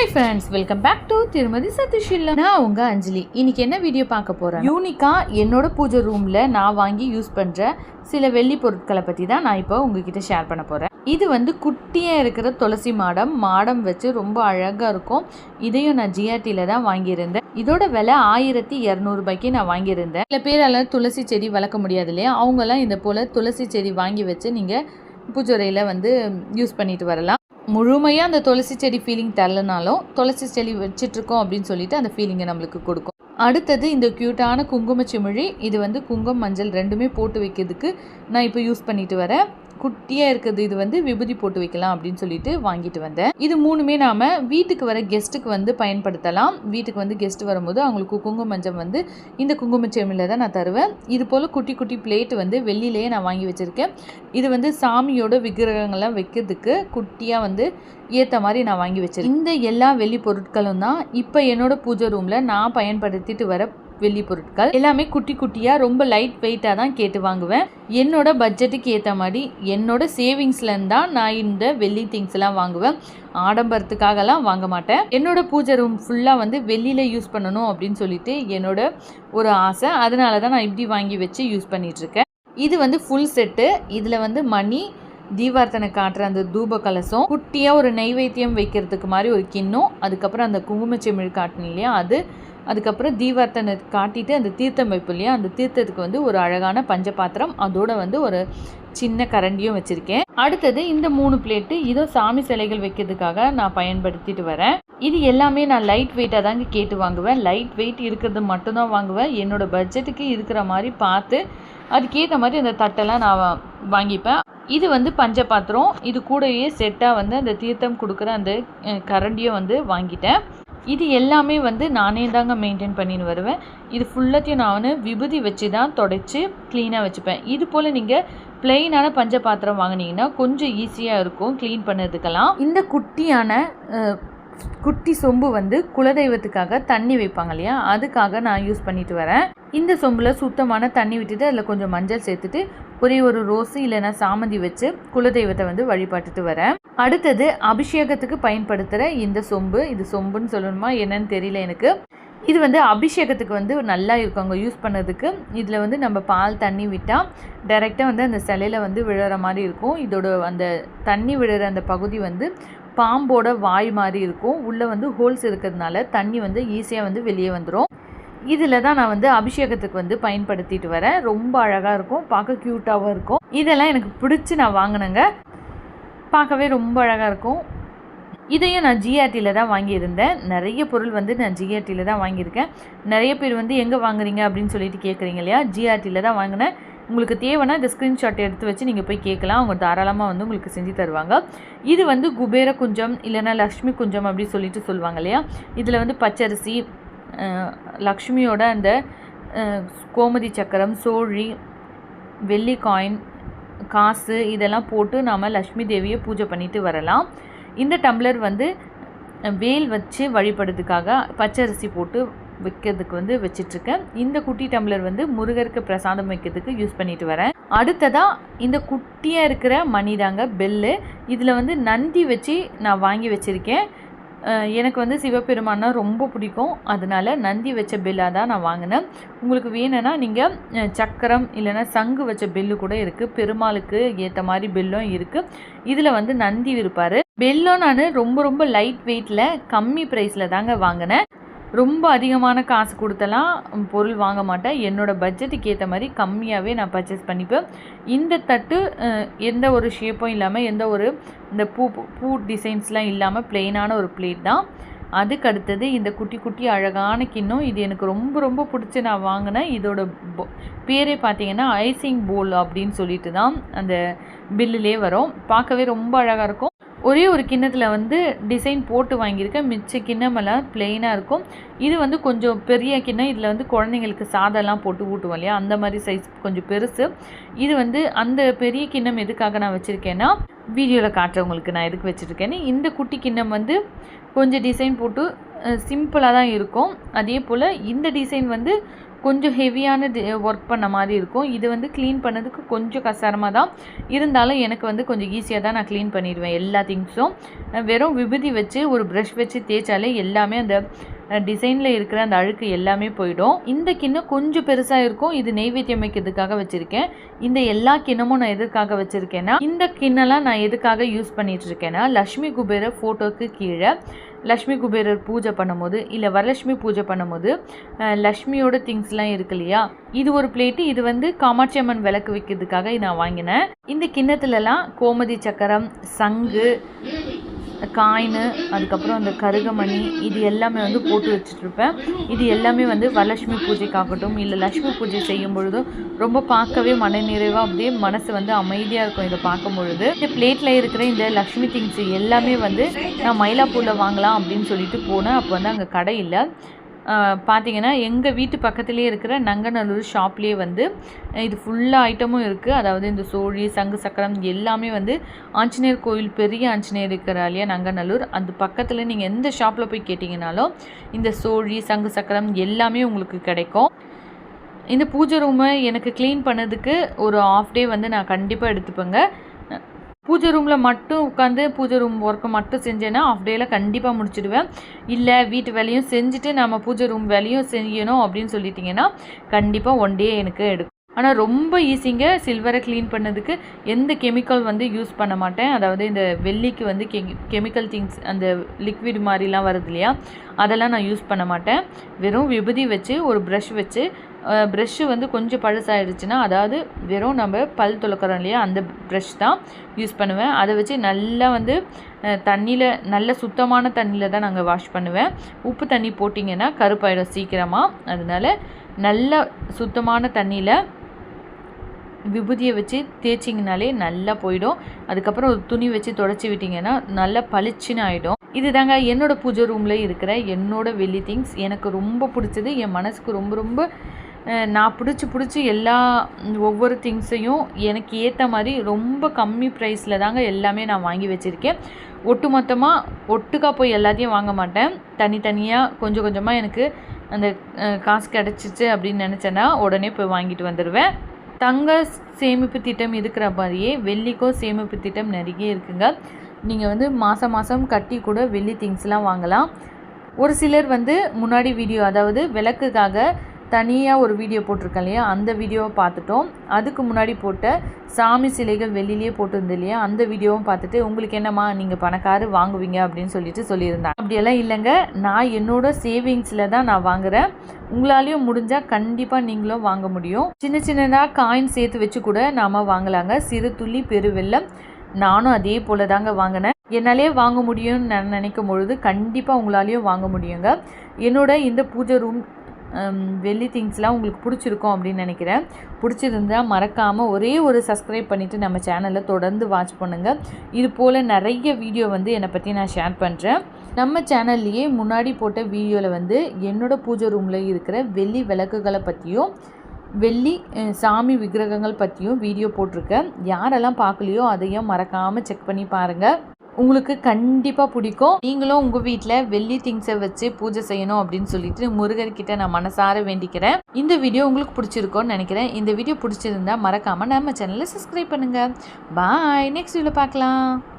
Hi friends welcome back to திருமதி சதீஷில்லா நான் உங்கள் அஞ்சலி. இன்னைக்கு என்ன வீடியோ பார்க்க போகிறேன் யூனிக்காக என்னோட பூஜை ரூமில் நான் வாங்கி யூஸ் பண்ணுற சில வெள்ளி பொருட்களை பற்றி தான் நான் இப்போ உங்ககிட்ட ஷேர் பண்ண போகிறேன் இது வந்து குட்டியாக இருக்கிற துளசி மாடம். மாடம் வச்சு ரொம்ப அழகாக இருக்கும். இதையும் நான் ஜிஆர்டியில் தான் வாங்கியிருந்தேன். இதோட விலை ஆயிரத்தி இரநூறுபாய்க்கு நான் வாங்கியிருந்தேன். சில பேரால் துளசி செடி வளர்க்க முடியாது இல்லையா? அவங்களாம் இந்த போல் துளசி செடி வாங்கி வச்சு நீங்கள் பூஜைறையில் வந்து யூஸ் பண்ணிட்டு வரலாம். முழுமையாக அந்த துளசி செடி ஃபீலிங் தரலனாலும் துளசி செடி வச்சிட்ருக்கோம் அப்படின்னு சொல்லிட்டு அந்த ஃபீலிங்கை நம்மளுக்கு கொடுக்கும். அடுத்தது இந்த க்யூட்டான குங்கும சிமிழி இது வந்து குங்குமம் மஞ்சள் ரெண்டுமே போட்டு வைக்கிறதுக்கு நான் இப்போ யூஸ் பண்ணிட்டு வரேன். குட்டியாக இருக்குது இது வந்து விபூதி போட்டு வைக்கலாம் அப்படின்னு சொல்லிட்டு வாங்கிட்டு வந்தேன். இது மூணுமே நாம் வீட்டுக்கு வர கெஸ்ட்டுக்கு வந்து பயன்படுத்தலாம். வீட்டுக்கு வந்து கெஸ்ட் வரும்போது அவங்களுக்கு குங்கும மஞ்சம் வந்து இந்த குங்கும தான் நான் தருவேன். இது போல் குட்டி குட்டி பிளேட் வந்து வெள்ளிலேயே நான் வாங்கி வச்சுருக்கேன். இது வந்து சாமியோட விக்கிரகங்கள்லாம் வைக்கிறதுக்கு குட்டியாக வந்து ஏற்ற மாதிரி நான் வாங்கி வச்சிருக்கேன். இந்த எல்லா வெள்ளி பொருட்களும் தான் இப்போ என்னோட பூஜை ரூமில் நான் பயன்படுத்திட்டு வர வெள்ளி பொருட்கள். எல்லாமே குட்டி குட்டியாக ரொம்ப லைட் வெயிட்டாக தான் கேட்டு வாங்குவேன். என்னோட பட்ஜெட்டுக்கு ஏற்ற மாதிரி என்னோட சேவிங்ஸ்லேருந்து தான் நான் இந்த வெள்ளி திங்ஸ் எல்லாம் வாங்குவேன். ஆடம்பரத்துக்காகலாம் வாங்க மாட்டேன். என்னோட பூஜை ரூம் ஃபுல்லாக வந்து வெள்ளியில் யூஸ் பண்ணணும் அப்படின்னு சொல்லிட்டு என்னோட ஒரு ஆசை. அதனால தான் நான் இப்படி வாங்கி வச்சு யூஸ் பண்ணிகிட்ருக்கேன் இது வந்து ஃபுல் செட்டு இதில் வந்து மணி தீபார்த்தனை காட்டுற அந்த தூப கலசம் குட்டியாக ஒரு நெய்வேத்தியம் வைக்கிறதுக்கு மாதிரி ஒரு கிண்ணம் அதுக்கப்புறம் அந்த குங்குமச்செமிழ் காட்டணும் இல்லையா அது அதுக்கப்புறம் தீபார்த்தனை காட்டிட்டு அந்த தீர்த்தம் வைப்பு இல்லையா அந்த தீர்த்தத்துக்கு வந்து ஒரு அழகான பஞ்ச பாத்திரம் அதோட வந்து ஒரு சின்ன கரண்டியும் வச்சுருக்கேன். அடுத்தது இந்த மூணு பிளேட்டு இதோ சாமி சிலைகள் வைக்கிறதுக்காக நான் பயன்படுத்திட்டு வரேன். இது எல்லாமே நான் லைட் வெயிட்டாக தாங்க கேட்டு வாங்குவேன். லைட் வெயிட் இருக்கிறது மட்டும்தான் வாங்குவேன். என்னோட பட்ஜெட்டுக்கு இருக்கிற மாதிரி பார்த்து அதுக்கேற்ற மாதிரி அந்த தட்டெல்லாம் நான் வாங்கிப்பேன். இது வந்து பஞ்ச பாத்திரம் இது கூடயே செட்டாக வந்து அந்த தீர்த்தம் கொடுக்குற அந்த அஹ், கரண்டியும் வந்து வாங்கிட்டேன். இது எல்லாமே வந்து நானே தாங்க மெயின்டைன் பண்ணின்னு வருவேன். இது ஃபுல்லத்தையும் நான் விபூதி வச்சு தான் தொடச்சி க்ளீனாக வச்சுப்பேன். இது போல் நீங்கள் பிளெயினான பஞ்ச பாத்திரம் வாங்குனீங்கன்னா கொஞ்சம் ஈஸியாக இருக்கும் க்ளீன் பண்ணதுக்கெல்லாம். இந்த குட்டியான குட்டி சொம்பு வந்து குலதெய்வத்துக்காக தண்ணி வைப்பாங்க இல்லையா? அதுக்காக நான் யூஸ் பண்ணிட்டு வரேன். இந்த சொம்பில் சுத்தமான தண்ணி விட்டுட்டு அதில் கொஞ்சம் மஞ்சள் சேர்த்துட்டு ஒரே ஒரு ரோஸு இல்லைன்னா சாமந்தி வச்சு குலதெய்வத்தை வந்து வழிபாட்டுட்டு வரேன். அடுத்தது அபிஷேகத்துக்கு பயன்படுத்துகிற இந்த சொம்பு. இது சொம்புன்னு சொல்லணுமா என்னன்னு தெரியல எனக்கு. இது வந்து அபிஷேகத்துக்கு வந்து நல்லா இருக்கும் அங்கே யூஸ் பண்ணதுக்கு. இதில் வந்து நம்ம பால் தண்ணி விட்டால் டைரெக்டாக வந்து அந்த சிலையில் வந்து விழுற மாதிரி இருக்கும். இதோட அந்த தண்ணி விழுற அந்த பகுதி வந்து பாம்போட வாய் மாதிரி இருக்கும். உள்ளே வந்து ஹோல்ஸ் இருக்கிறதுனால தண்ணி வந்து ஈஸியாக வந்து வெளியே வந்துடும் இதில் தான் நான் வந்து அபிஷேகத்துக்கு வந்து பயன்படுத்திட்டு வரேன். ரொம்ப அழகாக இருக்கும். பார்க்க க்யூட்டாகவும் இருக்கும். இதெல்லாம் எனக்கு பிடிச்சி நான் வாங்கினேங்க. பார்க்கவே ரொம்ப அழகாக இருக்கும். இதையும் நான் ஜிஆர்டியில் தான் வாங்கியிருந்தேன். நிறைய பொருள் வந்து நான் ஜிஆர்டியில் தான் வாங்கியிருக்கேன். நிறைய பேர் வந்து எங்கே வாங்குறீங்க? அப்படின்னு சொல்லிட்டு கேட்குறீங்க இல்லையா? ஜிஆர்டியில் தான் வாங்கினேன். உங்களுக்கு தேவைன்னா இந்த ஸ்க்ரீன்ஷாட் எடுத்து வச்சு நீங்கள் போய் கேட்கலாம். அவங்க தாராளமாக வந்து உங்களுக்கு செஞ்சு தருவாங்க. இது வந்து குபேர குஞ்சம் இல்லைன்னா லக்ஷ்மி குஞ்சம் அப்படின்னு சொல்லிட்டு சொல்லுவாங்க இல்லையா? இதில் வந்து பச்சரிசி லக்ஷ்மியோட அந்த கோமதி சக்கரம் சோழி வெள்ளி காயின் காசு இதெல்லாம் போட்டு நாம் லக்ஷ்மி தேவியை பூஜை பண்ணிட்டு வரலாம். இந்த டம்ளர் வந்து வேல் வச்சு வழிபடுறதுக்காக பச்சரிசி போட்டு வைக்கிறதுக்கு வந்து வச்சிட்ருக்கேன். இந்த குட்டி டம்ளர் வந்து முருகருக்கு பிரசாதம் வைக்கிறதுக்கு யூஸ் பண்ணிட்டு வரேன். அடுத்ததாக இந்த குட்டியாக இருக்கிற மணி தாங்க பெல்லு. இதில் வந்து நந்தி வச்சு நான் வாங்கி வச்சுருக்கேன். எனக்கு வந்து சிவபெருமான்னா ரொம்ப பிடிக்கும். அதனால நந்தி வச்ச பெல்லாக தான் நான் வாங்கினேன். உங்களுக்கு வேணும்னா நீங்கள் சக்கரம் இல்லைன்னா சங்கு வச்ச பெல்லு கூட இருக்குது பெருமாளுக்கு ஏற்ற மாதிரி பெல்லும் இருக்குது இதில் வந்து நந்தி இருப்பார் பெல்லும் நான் ரொம்ப ரொம்ப லைட் வெயிட்டில் கம்மி ப்ரைஸில் தாங்க வாங்கினேன். ரொம்ப அதிகமான காசு கொடுத்தலாம் பொருள் வாங்க மாட்டேன். என்னோடய பட்ஜெட்டுக்கு ஏற்ற மாதிரி கம்மியாகவே நான் பர்ச்சேஸ் பண்ணிப்பேன். இந்த தட்டு எந்த ஒரு ஷேப்பும் இல்லாமல் எந்த ஒரு இந்த பூ பூ டிசைன்ஸ்லாம் இல்லாமல் பிளெயினான ஒரு பிளேட் தான். அதுக்கு அடுத்தது இந்த குட்டி குட்டி அழகான கிண்ணம். இது எனக்கு ரொம்ப ரொம்ப பிடிச்சி நான் வாங்கினேன். இதோட பேரே பார்த்தீங்கன்னா ஐசிங் போல் அப்படின்னு சொல்லிட்டு தான் அந்த பில்லுலே வரும். பார்க்கவே ரொம்ப அழகாக இருக்கும். ஒரே ஒரு கிண்ணத்தில் வந்து டிசைன் போட்டு வாங்கியிருக்கேன். மிச்ச கிண்ணமெல்லாம் பிளெயினாக இருக்கும். இது வந்து கொஞ்சம் பெரிய கிண்ணம். இதில் வந்து குழந்தைங்களுக்கு சாதம்லாம் போட்டு ஊட்டுவோம் இல்லையா? அந்த மாதிரி சைஸ் கொஞ்சம் பெருசு. இது வந்து அந்த பெரிய கிண்ணம் எதுக்காக நான் வச்சுருக்கேன்னா வீடியோவில் காட்டுறவங்களுக்கு நான் எதுக்கு வச்சுருக்கேன்னு. இந்த குட்டி கிண்ணம் வந்து கொஞ்சம் டிசைன் போட்டு சிம்பிளாக தான் இருக்கும். அதே போல் இந்த டிசைன் வந்து கொஞ்சம் ஹெவியான ஒர்க் பண்ண மாதிரி இருக்கும். இது வந்து க்ளீன் பண்ணதுக்கு கொஞ்சம் கசாரமாக தான் இருந்தாலும் எனக்கு வந்து கொஞ்சம் ஈஸியாக தான் நான் க்ளீன் பண்ணிடுவேன் எல்லா திங்ஸும் வெறும் விபூதி வச்சு ஒரு ப்ரஷ் வச்சு தேய்ச்சாலே எல்லாமே அந்த டிசைனில் இருக்கிற அந்த அழுக்கு எல்லாமே போயிடும். இந்த கிண்ணம் கொஞ்சம் பெருசாக இருக்கும். இது நெய்வேத்தியம் வைக்கிறதுக்காக வச்சுருக்கேன். இந்த எல்லா கிண்ணமும் நான் எதுக்காக வச்சுருக்கேன்னா இந்த கிண்ணெல்லாம் நான் எதுக்காக யூஸ் பண்ணிகிட்ருக்கேன்னா லக்ஷ்மி குபேர ஃபோட்டோக்கு கீழே லக்ஷ்மி குபேரர் பூஜை பண்ணும்போது இல்லை வரலட்சுமி பூஜை பண்ணும்போது லக்ஷ்மியோட திங்ஸ்லாம் இருக்கு இல்லையா? இது ஒரு பிளேட்டு. இது வந்து காமாட்சி அம்மன் விளக்கு வைக்கிறதுக்காக நான் வாங்கினேன். இந்த கிண்ணத்துலலாம் கோமதி சக்கரம் சங்கு காயின் அதுக்கப்புறம் அந்த கருகமணி இது எல்லாமே வந்து போட்டு வச்சுட்ருப்பேன். இது எல்லாமே வந்து வரலட்சுமி பூஜைக்காகட்டும் இல்லை லக்ஷ்மி பூஜை செய்யும் பொழுதும் ரொம்ப பார்க்கவே மனநிறைவாக அப்படியே மனசு வந்து அமைதியாக இருக்கும் இதை பார்க்கும் பொழுது இந்த பிளேட்டில் இருக்கிற இந்த லக்ஷ்மி திங்ஸ் எல்லாமே வந்து நான் மயிலாப்பூரில் வாங்கலாம் அப்படின்னு சொல்லிட்டு போனேன். அப்போ வந்து அங்கே கடை இல்லை. பார்த்தீங்கன்னா எங்கள் வீட்டு பக்கத்துலேயே இருக்கிற நங்கநல்லூர் ஷாப்லேயே வந்து இது ஃபுல்லாக ஐட்டமும் இருக்குது அதாவது இந்த சோழி சங்கு சக்கரம் எல்லாமே வந்து ஆஞ்சநேயர் கோயில் பெரிய ஆஞ்சநேயர் இருக்கிற இல்லையா நங்கநல்லூர்? அந்த பக்கத்தில் நீங்கள் எந்த ஷாப்பில் போய் கேட்டிங்கனாலும் இந்த சோழி சங்கு சக்கரம் எல்லாமே உங்களுக்கு கிடைக்கும். இந்த பூஜை ரூமை எனக்கு க்ளீன் பண்ணதுக்கு ஒரு ஆஃப் டே வந்து நான் கண்டிப்பாக எடுத்துப்பேங்க. பூஜை ரூமில் மட்டும் உட்காந்து பூஜை ரூம் ஒர்க்கை மட்டும் செஞ்சேன்னா ஆஃப் டேயில் கண்டிப்பாக முடிச்சிடுவேன். இல்லை வீட்டு வேலையும் செஞ்சுட்டு நம்ம பூஜை ரூம் வேலையும் செய்யணும் அப்படின்னு சொல்லிட்டிங்கன்னா கண்டிப்பாக ஒன் டே எனக்கு எடுக்கும். ஆனால் ரொம்ப ஈஸிங்க சில்வரை க்ளீன் பண்ணதுக்கு எந்த கெமிக்கல் வந்து யூஸ் பண்ண மாட்டேன். அதாவது இந்த வெள்ளிக்கு வந்து கெமிக்கல் திங்ஸ் அந்த லிக்விட் மாதிரிலாம் வருது இல்லையா? அதெல்லாம் நான் யூஸ் பண்ண மாட்டேன். வெறும் விபதி வச்சு ஒரு ப்ரஷ் வச்சு ப்ரெஷ்ஷு வந்து கொஞ்சம் பழசாயிடுச்சுன்னா அதாவது வெறும் நம்ம பல் துளக்கிறோம் இல்லையா அந்த ப்ரஷ் தான் யூஸ் பண்ணுவேன். அதை வச்சு நல்லா வந்து தண்ணியில் நல்ல சுத்தமான தண்ணியில் தான் நாங்கள் வாஷ் பண்ணுவேன். உப்பு தண்ணி போட்டிங்கன்னா கருப்பாயிடும் சீக்கிரமாக அதனால் நல்ல சுத்தமான தண்ணியில் விபூதியை வச்சு தேய்ச்சிங்கனாலே நல்லா போயிடும். அதுக்கப்புறம் ஒரு துணி வச்சு தொடச்சி விட்டிங்கன்னா நல்லா பளிச்சுன்னு ஆகிடும் இதுதாங்க என்னோடய பூஜை ரூமில் இருக்கிற என்னோடய வெள்ளி திங்ஸ் எனக்கு ரொம்ப பிடிச்சது. என் மனசுக்கு ரொம்ப ரொம்ப நான் பிடிச்சி பிடிச்சி எல்லா ஒவ்வொரு திங்ஸையும் எனக்கு ஏற்ற மாதிரி ரொம்ப கம்மி ப்ரைஸில் தாங்க எல்லாமே நான் வாங்கி வச்சுருக்கேன். ஒட்டு மொத்தமாக ஒட்டுக்காக போய் எல்லாத்தையும் வாங்க மாட்டேன். தனித்தனியாக கொஞ்சம் கொஞ்சமாக எனக்கு அந்த காசு கிடச்சிச்சு அப்படின்னு நினச்சேன்னா உடனே போய் வாங்கிட்டு வந்துடுவேன் தங்க சேமிப்பு திட்டம் இருக்கிற மாதிரியே வெள்ளிக்கோ சேமிப்பு திட்டம் நிறைய இருக்குங்க. நீங்கள் வந்து மாதம் மாதம் கட்டி கூட வெள்ளி திங்ஸ்லாம் வாங்கலாம். ஒரு சிலர் வந்து முன்னாடி வீடியோ அதாவது விளக்குக்காக தனியாக ஒரு வீடியோ போட்டிருக்கேன் இல்லையா? அந்த வீடியோவை பார்த்துட்டோம். அதுக்கு முன்னாடி போட்ட சாமி சிலைகள் வெளியிலேயே போட்டிருந்தது இல்லையா? அந்த வீடியோவும் பார்த்துட்டு உங்களுக்கு என்னம்மா நீங்கள் பணக்காரு வாங்குவீங்க அப்படின்னு சொல்லிட்டு சொல்லியிருந்தாங்க. அப்படியெல்லாம் இல்லைங்க. நான் என்னோட சேவிங்ஸில் தான் நான் வாங்குறேன். உங்களாலையும் முடிஞ்சால் கண்டிப்பாக நீங்களும் வாங்க முடியும். சின்ன சின்னதாக காயின் சேர்த்து வச்சு கூட நாம் வாங்கலாங்க. சிறு துள்ளி பெருவெல்லம் நானும் அதே போல தாங்க வாங்கினேன். என்னாலே வாங்க முடியும்னு நான் நினைக்கும் பொழுது கண்டிப்பாக உங்களாலேயும் வாங்க முடியுங்க. என்னோட இந்த பூஜை ரூம் வெள்ளி திங்ஸ்லாம் உங்களுக்கு பிடிச்சிருக்கும் அப்படின்னு நினைக்கிறேன். பிடிச்சிருந்தா மறக்காமல் ஒரே ஒரு சப்ஸ்கிரைப் பண்ணிவிட்டு நம்ம சேனலை தொடர்ந்து வாட்ச் பண்ணுங்கள் இது போல் நிறைய வீடியோ வந்து என்னை பற்றி நான் ஷேர் பண்ணுறேன் நம்ம சேனல்லையே முன்னாடி போட்ட வீடியோவில் வந்து என்னோட பூஜை ரூமில் இருக்கிற வெள்ளி விளக்குகளை பற்றியும் வெள்ளி சாமி விக்கிரகங்கள் பற்றியும் வீடியோ போட்டிருக்கேன். யாரெல்லாம் பார்க்கலையோ அதையும் மறக்காமல் செக் பண்ணி பாருங்கள் உங்களுக்கு கண்டிப்பாக பிடிக்கும். நீங்களும் உங்கள் வீட்டில் வெள்ளி திங்ஸை வச்சு பூஜை செய்யணும் அப்படின்னு சொல்லிட்டு முருகர்கிட்ட நான் மனசார வேண்டிக்கிறேன். இந்த வீடியோ உங்களுக்கு பிடிச்சிருக்கோன்னு நினைக்கிறேன். இந்த வீடியோ பிடிச்சிருந்தா மறக்காமல் நம்ம சேனலை சப்ஸ்கிரைப் பண்ணுங்கள் பாய் நெக்ஸ்ட் வீடியோவில் பார்க்கலாம்.